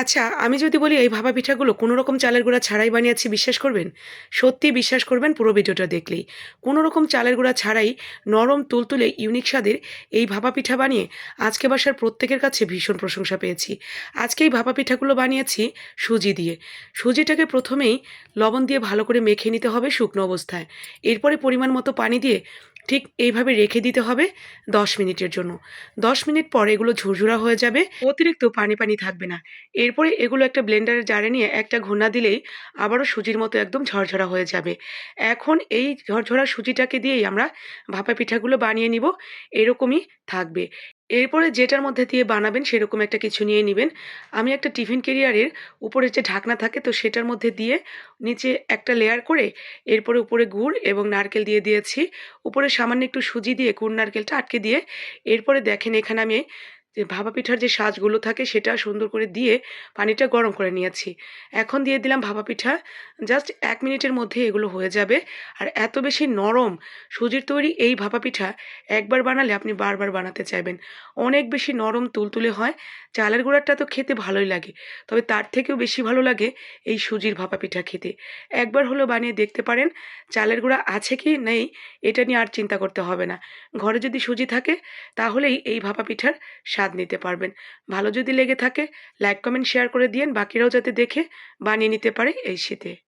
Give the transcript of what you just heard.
আচ্ছা, আমি যদি বলি এই ভাপা পিঠাগুলো কোনো রকম চালের গুঁড়া ছাড়াই বানিয়েছি বিশ্বাস করবেন? সত্যিই বিশ্বাস করবেন পুরো ভিডিওটা দেখলেই। কোনো রকম চালের গুঁড়া ছাড়াই নরম তুলতুলে ইউনিক স্বাদের এই ভাপা পিঠা বানিয়ে আজকে বাসার প্রত্যেকের কাছে ভীষণ প্রশংসা পেয়েছি। আজকে এই ভাপা পিঠাগুলো বানিয়েছি সুজি দিয়ে। সুজিটাকে প্রথমেই লবণ দিয়ে ভালো করে মেখে নিতে হবে শুকনো অবস্থায়। এরপরে পরিমাণ মতো পানি দিয়ে ঠিক এইভাবে রেখে দিতে হবে ১০ মিনিটের জন্য। ১০ মিনিট পরে এগুলো ঝুরঝুরা হয়ে যাবে, অতিরিক্ত পানি, পানি থাকবে না। এরপরে এগুলো একটা ব্লেন্ডারের জারে নিয়ে একটা ঘূর্ণা দিলেই আবারও সুজির মতো একদম ঝরঝরা হয়ে যাবে। এখন এই ঝরঝরা সুজিটাকে দিয়েই আমরা ভাপা পিঠাগুলো বানিয়ে নিব। এরকমই থাকবে। এরপরে যেটার মধ্যে দিয়ে বানাবেন সেরকম একটা কিছু নিয়ে নেবেন আমি একটা টিফিন কেরিয়ারের উপরে যে ঢাকনা থাকে তো সেটার মধ্যে দিয়ে নিচে একটা লেয়ার করে এরপরে উপরে গুড় এবং নারকেল দিয়ে দিয়েছি। উপরে সামান্য একটু সুজি দিয়ে, গুড়, নারকেলটা আটকে দিয়ে এরপরে দেখেন এখানে আমি যে ভাপা পিঠার যে সাজগুলো থাকে সেটা সুন্দর করে দিয়ে পানিটা গরম করে নিয়েছি। এখন দিয়ে দিলাম ভাপা পিঠা। জাস্ট এক মিনিটের মধ্যে এগুলো হয়ে যাবে। আর এত বেশি নরম সুজির তৈরি এই ভাপা পিঠা একবার বানালে আপনি বারবার বানাতে চাইবেন। অনেক বেশি নরম তুলতুলে হয়। চালের গুঁড়াটা তো খেতে ভালোই লাগে। তবে তার থেকেও বেশি ভালো লাগে এই সুজির ভাপা পিঠা খেতে। একবার হলেও বানিয়ে দেখতে পারেন। চালের গুঁড়া আছে কি নেই এটা নিয়ে আর চিন্তা করতে হবে না। ঘরে যদি সুজি থাকে, তাহলেই এই ভাপা পিঠার স্বাদ নিতে পারবেন। ভালো যদি লেগে থাকে লাইক, কমেন্ট, শেয়ার করে দিয়েন বাকিরাও যাতে দেখে বানিয়ে নিতে পারে এই শীতে।